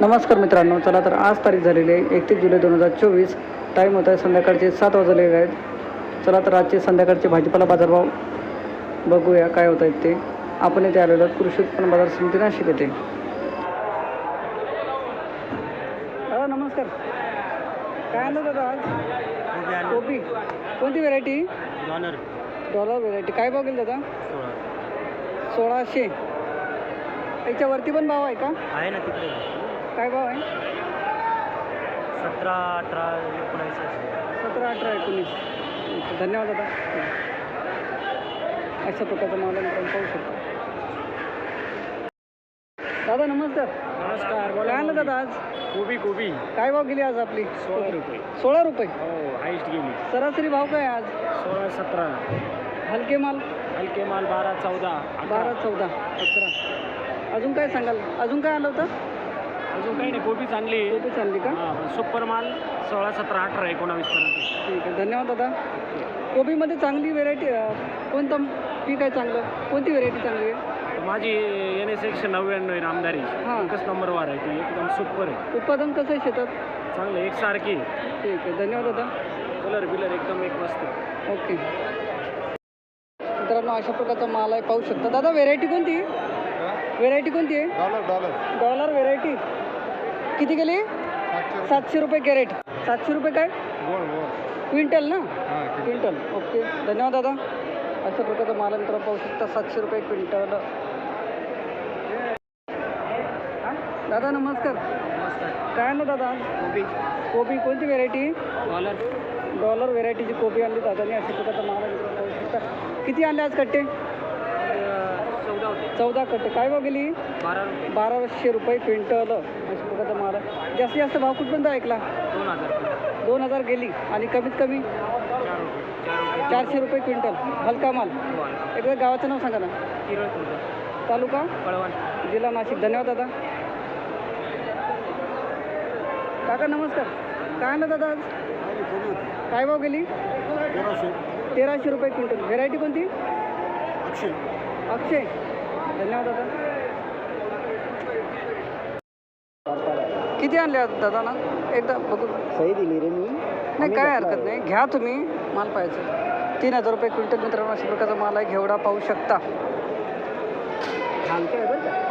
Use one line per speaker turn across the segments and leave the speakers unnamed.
नमस्कार मित्रांनो चला तर आज तारीख झालेली आहे एकतीस जुलै दोन हजार चोवीस. टाईम होत आहे संध्याकाळचे सात वाजलेले आहेत. चला तर आजचे संध्याकाळचे भाजीपाला बाजारभाव बघूया काय होत आहेत ते. आपण इथे आलेलो आहोत कृषी उत्पन्न बाजार समिती नाशिक येथे. दादा नमस्कार. काय आणलं दादा आज? कोबी कोणती व्हेरायटी
डॉलर.
डॉलर व्हेरायटी काय गेली दादा?
सोळा.
सोळाशे. याच्यावरती पण भाव आहे का?
आहे ना तिकडे.
काय भाव आहे?
सतरा अठरा एकोणावीस असे.
सतरा अठरा एकोणीस धन्यवाद दादा. अशा प्रकारचा माल आपण पाहू शकतो. दादा नमस्कार.
नमस्कार
काय आणलं दादा आज?
कोबी कोबी.
काय भाव गेली आज आपली?
सोळा रुपये.
सोळा रुपये?
हो हाईस्ट गेली.
सरासरी भाव काय आज?
सोळा सतरा
हलके माल?
हलके माल बारा चौदा
बारा चौदा अकरा. अजून काय सांगाल? अजून काय आलं होतं?
अजून काही नाही कोबी चांगली. आहे.
कोबी चालली का?
हा, सुपर माल सोळा सतरा अठरा एकोणावीस पर्यंत.
ठीक आहे धन्यवाद दादा. कोबीमध्ये चांगली व्हेरायटी कोणतं पीक आहे चांगलं? कोणती व्हेरायटी चांगली आहे?
माझी एन एस एकशे नव्याण्णव आहे आमदारी
हां.
एकच नंबर वार आहे ती एकदम सुपर आहे.
उत्पादन कसं आहे शेतात?
चांगलं एकसारखी.
ठीक आहे धन्यवाद दादा.
कलर बिलर एकदम एक मस्त
ओके. मित्रांनो अशा प्रकारचा माल आहे पाहू शकता. दादा व्हेरायटी कोणती? व्हेरायटी कोणती आहे?
डॉलर डॉलर
डॉलर व्हेरायटी किती गेली
सातशे
सातशे रुपये कॅरेट. सातशे रुपये काय?
गोड गोड
क्विंटल ना?
हां
क्विंटल ओके धन्यवाद दादा. अशा प्रकारचा माल आहे मित्रांनो पाहू शकता सातशे रुपये क्विंटल दादा नमस्कार. काय आणलं दादा?
कोबी.
कोबी. कोणती व्हेरायटी
डॉलर
डॉलर व्हेरायटीची कोबी आणली दादाने. अशा प्रकारचा माल आहे मित्रांनो पाहू शकता. किती आणले आज कट्टे?
चौदा
कट्टे. काय भाव गेली? बाराशे रुपये क्विंटल. माल आहे जास्तीत जास्त भाव कुठपर्यंत ऐकला?
दोन हजार.
दोन हजार गेली. आणि कमीत कमी? चारशे रुपये क्विंटल. हलका माल. एकदा गावाचं नाव सांगा ना. तालुका?
कळवण
जिल्हा नाशिक. धन्यवाद दादा. काका नमस्कार. काय आणलं दादा आज? काय भाव गेली?
तेराशे.
तेराशे रुपये क्विंटल. व्हेरायटी कोणती?
अक्षय
अक्षय धन्यवाद दादा. किती आणले दादा ना? एकदा बघू.
सही दिली रे मी.
नाही काय हरकत नाही. घ्या तुम्ही माल पाहायचं. तीन हजार रुपये क्विंटल मित्रांनो अशा प्रकारचा माल आहे. घेवडा पाहू शकता.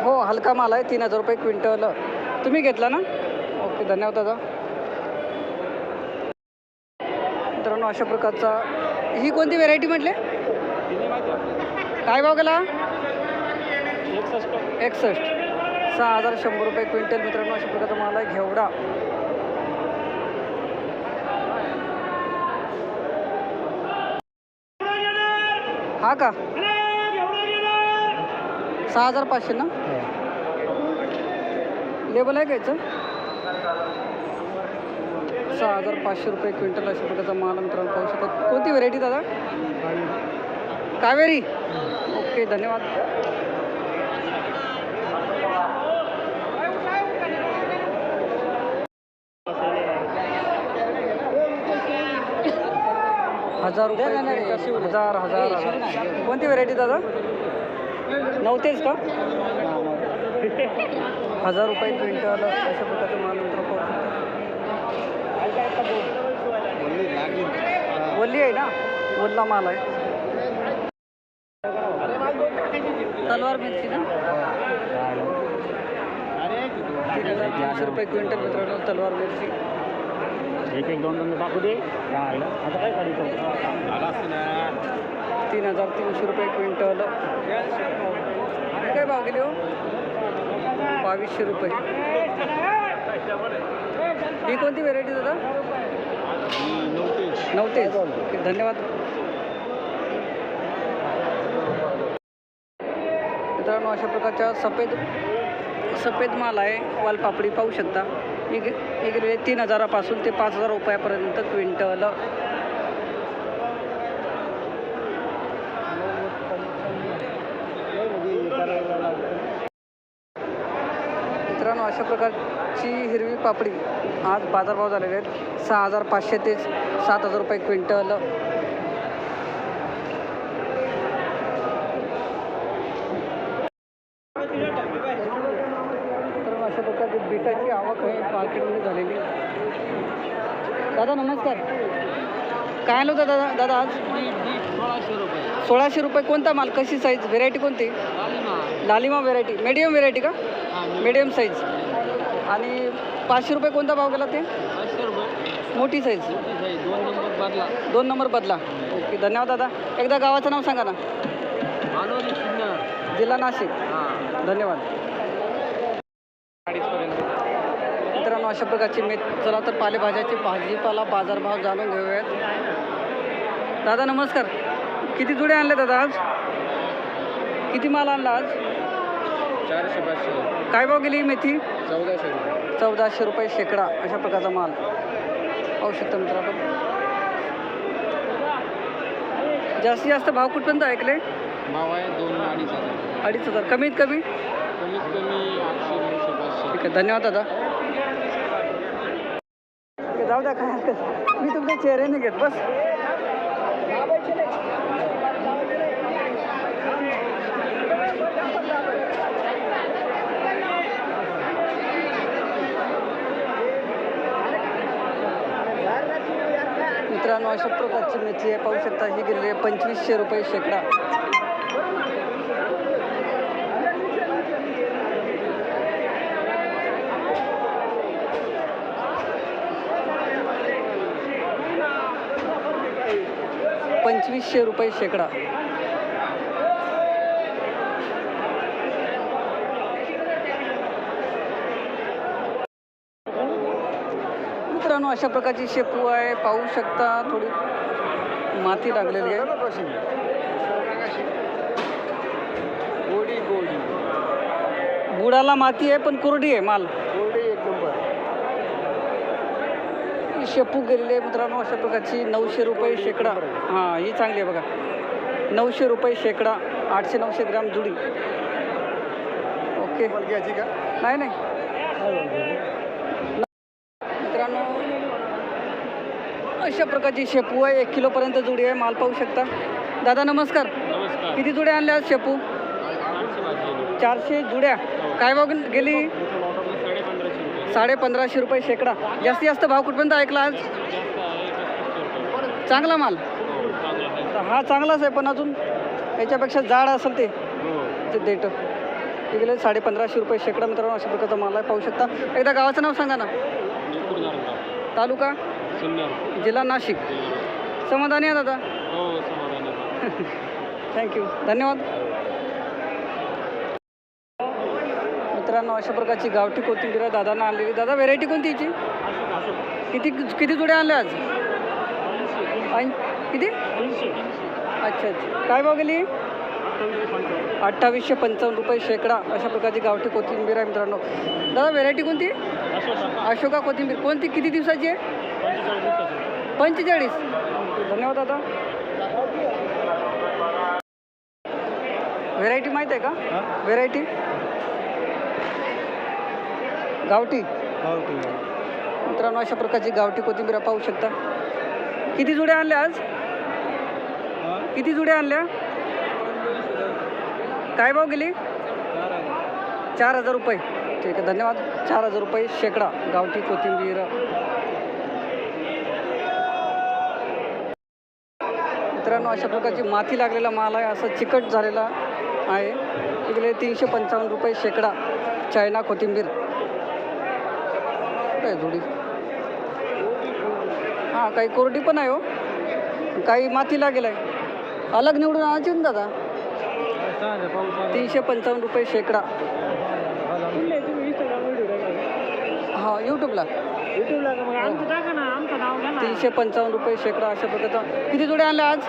हो हलका माल आहे. तीन हजार रुपये क्विंटल. तुम्ही घेतला ना? ओके धन्यवाद दादा. मित्रांनो अशा प्रकारचा ही कोणती व्हेरायटी म्हटले? काय भाव गेला? एकसष्ट. सहा हजार शंभर रुपये क्विंटल मित्रांनो अशा प्रकारचा माल आहे घेवडा. हा का? सहा हजार पाचशे ना? लेबल आहे का याचं? सहा हजार पाचशे रुपये क्विंटल अशा प्रकारचा माल मित्रांनो पाहू शकता. कोणती व्हेरायटी दादा? कावेरी? ओके धन्यवाद. हजार रुपये. हजार हजार. कोणती व्हेरायटी दादा? नव्हतेच का? हजार रुपये क्विंटल. अशा प्रकारचा माल वल्ली आहे ना? वल्ला माल आहे तलवार मिरची ना तीन हजार रुपये क्विंटल मित्रांनो तलवार मिरची.
एक एक दोन दोन टाकू दे. आता काय काढू
तीन हजार तीनशे रुपये क्विंटल. काय भाव गेले हो? बावीसशे रुपये. ही कोणती व्हेरायटी दादा? नव्हतेच ओके धन्यवाद. मित्रांनो अशा प्रकारच्या सफेद सफेद माल आहे वालपापडी पाहू शकता. इक इकडे तीन हजारापासून ते पाच हजार रुपयापर्यंत क्विंटल. मित्रांनो अशा प्रकारची हिरवी पापडी आज बाजारभाव झालेले आहेत. सहा हजार पाचशे ते सात हजार रुपये क्विंटल. प्रकारची बिटाची आवक आहे मार्केटमध्ये झालेली. दादा नमस्कार. काय आलं होतं दादा दादा आज?
सोळाशे रुपये.
सोळाशे रुपये कोणता माल? कशी साईज व्हेरायटी कोणती? लालिमा व्हेरायटी मीडियम व्हेरायटी का? मीडियम साईज आणि पाचशे रुपये कोणता भाव गेला ते? मोठी साईज
दोन नंबर बदला.
दोन नंबर बदला ओके धन्यवाद दादा. एकदा गावाचं नाव सांगा ना. जिल्हा नाशिक.
हां.
धन्यवाद मित्रांनो अशा प्रकारची मेथ चला तर पालेभाज्याची भाजीपाला बाजारभाव जाणून घेऊयात. दादा नमस्कार. किती जुडे आणले दादा आज? किती माल आणला आज?
चारशे पाचशे.
काय भाव गेली मेथी?
चौदाशे रुपये.
चौदाशे रुपये शेकडा अशा प्रकारचा माल. पाहू शकता मित्रांनो. जास्तीत जास्त भाव कुठपर्यंत ऐकले
भाव आहे दोन अडीच हजार.
अडीच हजार. कमीत कमी?
कमीत कमी आठशे
आहे धन्यवाद दादा. जाऊ द्या काय हरकत. मी तुमचे चेहरे नाही घेत बस. मित्रांनो अशा प्रकारची मेथी आहे पाहू शकता. ही गेलेली आहे पंचवीसशे रुपये शेकडा. पंचवीसशे रुपये शेकडा. मित्रांनो अशा प्रकारची शेपू आहे. पाहू शकता थोडी माती लागलेली आहे. बुडाला माती आहे पण कोरडी आहे माल
गोडी एक नंबर
ही शेपू गेलेली आहे मित्रांनो अशा प्रकारची नऊशे रुपये शेकडा. हां ही चांगली आहे बघा. नऊशे रुपये शेकडा आठशे नऊशे ग्राम जुडी. ओके.
घ्यायची का?
नाही नाही. मित्रांनो अशा प्रकारची शेपू आहे. एक किलोपर्यंत जुडी आहे. माल पाहू शकता. दादा नमस्कार.
नमस्कार.
किती जुड्या आणल्या आज शेपू? चारशे जुड्या. काय भाव गेली?
साडे पंधराशे रुपये
शेकडा. जास्तीत जास्त भाव कुठपर्यंत ऐकला आज? चांगला माल.
हो
हा चांगलाच आहे पण अजून याच्यापेक्षा जाड असेल ते.
हो
ते देट. ते गेले साडे पंधराशे रुपये शेकडा मित्रांनो अशा प्रकारचा माल आहे पाहू शकता. एकदा गावाचं नाव सांगा ना. तालुका? जिल्हा नाशिक. समाधानी आहे दादा?
हो
थँक्यू धन्यवाद. मित्रांनो अशा प्रकारची गावठी कोथिंबीर आहे दादांना आणलेली. दादा व्हेरायटी कोणती हिची किती किती जुड्या आणल्या आज? किती? अच्छा अच्छा. काय भाव गेली? अठ्ठावीसशे पंचावन्न रुपये शेकडा अशा प्रकारची गावठी कोथिंबीर आहे मित्रांनो. दादा व्हेरायटी कोणती? अशोका कोथिंबीर. कोणती? किती दिवसाची आहे? पंचेचाळीस. धन्यवाद दादा. व्हेरायटी माहीत आहे का? व्हेरायटी गावठी? मित्रांनो अशा प्रकारची गावठी कोथिंबीर पाहू शकता. किती जुड्या आणल्या आज? किती जुड्या आणल्या? काय भाव गेली? चार हजार रुपये. ठीक आहे धन्यवाद. चार हजार रुपये शेकडा गावठी कोथिंबीर. मित्रांनो अशा प्रकारची माती लागलेला माल आहे. असं चिकट झालेला आहे. इकडे तीनशे पंचावन्न रुपये शेकडा चायना कोथिंबीर. आहे थोडी हां काही कोरडी पण आहे हो. काही माती लागेल आहे अलग निवडून आणायची ना दादा? तीनशे पंचावन्न रुपये शेकडा. हा यूट्यूबला तीनशे पंचावन्न रुपये शेकडा अशा प्रकारचा. किती जुड्या आणल्या आज?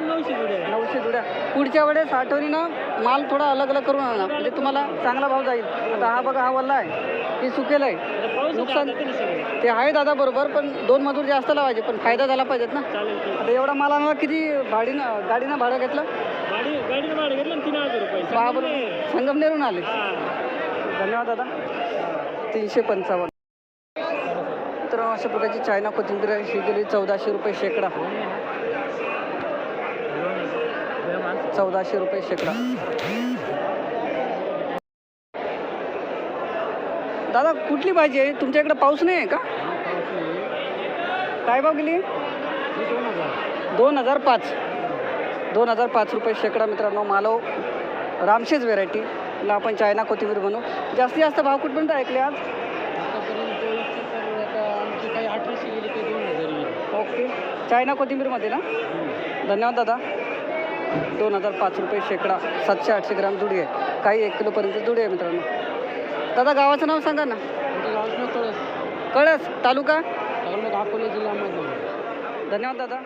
नऊशे जुडे
नऊशे जुड्या. पुढच्या वेळेस आठवणीनं माल थोडा अलग अलग करून आणा. म्हणजे तुम्हाला चांगला भाव जाईल. आता हा बघा हा वल्ला आहे. हे सुकेल आहे नुकसान ते आहे दादा बरोबर पण दोन मजूर जास्त लावायचे पण फायदा झाला पाहिजेत ना. आता एवढा माल आणायला किती भाडीनं गाडीनं भाडं घेतलं? बरोबर संगमनेरून आले. धन्यवाद दादा. तीनशे पंचावन्न. तर अशा प्रकारची चायना कोथिंबीर ही गेली चौदाशे रुपये शेकडा. चौदाशे रुपये शेकडा. दादा कुठली भाजी आहे? तुमच्या इकडे पाऊस नाही आहे का? काय भाव गेली? दोन हजार पाच. दोन हजार पाच रुपये शेकडा मित्रांनो मालव. रामशेज व्हेरायटीला आपण चायना कोथिंबीर बनवू. जास्तीत जास्त भाव कुठपर्यंत ऐकले आज? ओके. चायना कोथिंबीरमध्ये ना? धन्यवाद दादा. दोन हजार पाच रुपये शेकडा सातशे आठशे ग्राम जुडी आहे काही एक किलोपर्यंत जुडी आहे मित्रांनो. दादा गावाचं नाव सांगा ना.
कळस
तालुका? धन्यवाद दादा.